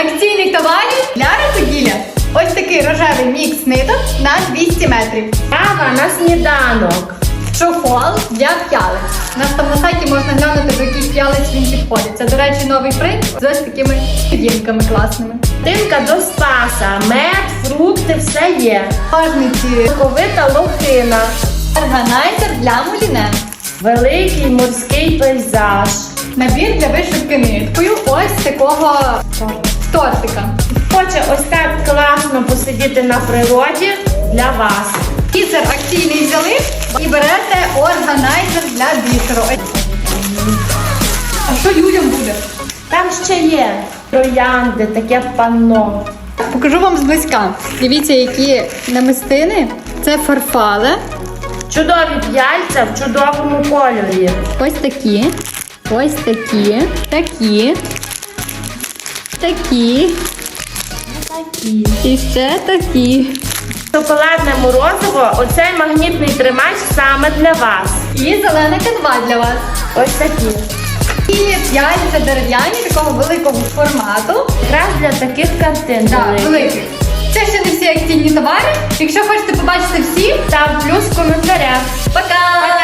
акційних товарів для рукоділля. Ось такий рожевий мікс ниток на 200 метрів. Кава на сніданок. Чохол для п'ялиць. У нас там на сайті можна глянути, до який п'ялиць він підходить. Це, до речі, новий принт з ось такими під'їмками класними. Тинка до спаса, мед, фрукти, все є. Ножниці, Соковита лохина. органайзер для муліне. Великий морський пейзаж. Набір для вишивки ниткою такого тортика. Хоче ось так класно посидіти на природі для вас. Бісер акційний взяли і берете органайзер для бісеру. А що людям буде? Там ще є троянди, таке панно. Покажу вам зблизька. Дивіться, які намистини. Це фарфали. Чудові п'яльця в чудовому кольорі. Ось такі. Ось такі. Такі. Такі. Такі. І ще такі. Шоколадне морозиво, оцей магнітний тримач саме для вас. І зелена канва для вас. Ось такі. І п'яльця дерев'яні такого великого формату. Якраз для таких картин. Так, великих. Це ще не всі акційні товари. Якщо хочете побачити всі, Став плюс в коментарях. пока! Пока!